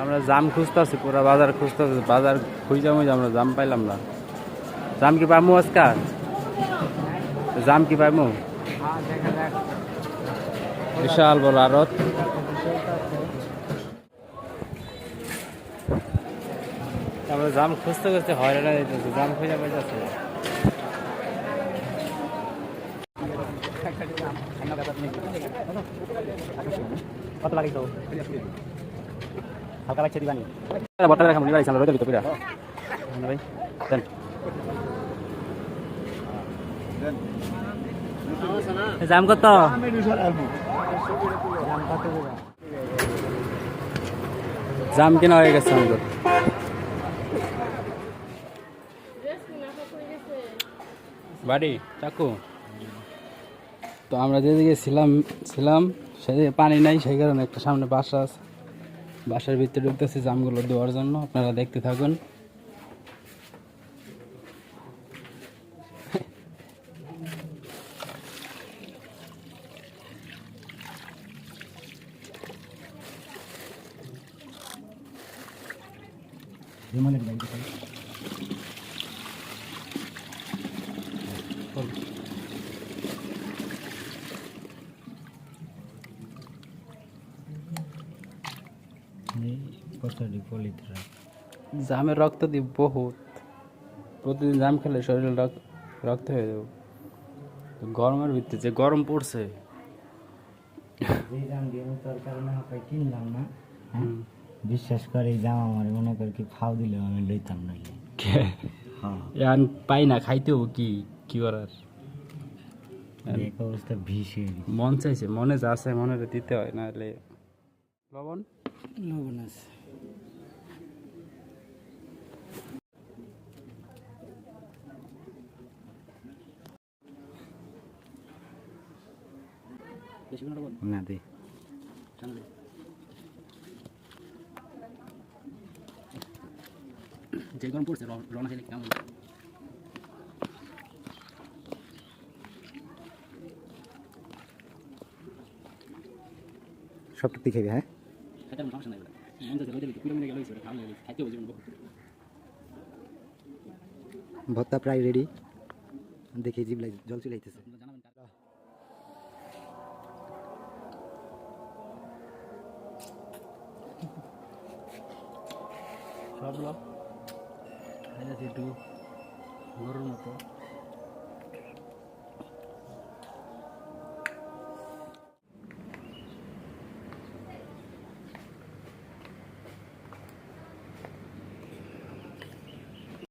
আমরা জাম খুঁজতেছি, পুরো বাজার খুঁজতেছি, বাজার খুঁজে মুজে আমরা জাম পাইলাম না। জাম কি পামু আজকাল? জাম কি পাইমু বিশাল বড় আড়ত। আমরা জাম খুঁজতে খুঁজতে হয়রান হয়ে যেতেছি জাম খুঁজে পাইতেছি না। কত লাগে তো হালকা লাগছে দিবানি বর্তমানে রাখা মনে রাখছি আমরা ভিতরে ভাই দেন জাম কত? জাম কেনা হয়ে গেছে আমাদের বাড়ি চাকু। তো আমরা যেদিকে ছিলাম ছিলাম, সেদিকে পানি নাই, সেই কারণে একটা সামনে বাসা আছে। বাসার ভিতরে ঢুকতেছি জামগুলো দেওয়ার জন্য, আপনারা দেখতে থাকুন। জামের রক্ত দিই বহুত। প্রতিদিন জাম খেলে শরীরে রক্ত হয়ে যাবে। গরমের ভিত্তিতে যে গরম পড়ছে কিনলাম না বিশ্বাস করে এই দাম আমার মনে কর কি খাও দিলেও আমি লইতাম নইলে হ্যাঁ পাই না খাইতে হব কি কি করার অবস্থা ভিষ মন চাইছে মনে যা আছে মনে দিতে হয় না হলে লবণ? লবণ আছে না দে যে গরম পড়ছে রওনা খেলে কেমন সব টুকটি খাবি হ্যাঁ খাইতে আমার সমস্যা নাই বলে মন চাইছে রোদের ভিতরে কুড়ি মিনিট গেলে হয়েছে খাওয়া লেগে খাইতে হবে জীবন ভর্তা প্রায় রেডি দেখি জিবলাই জল চলে আইতেছে খাই যাচ্ছে একটু গরুর মতো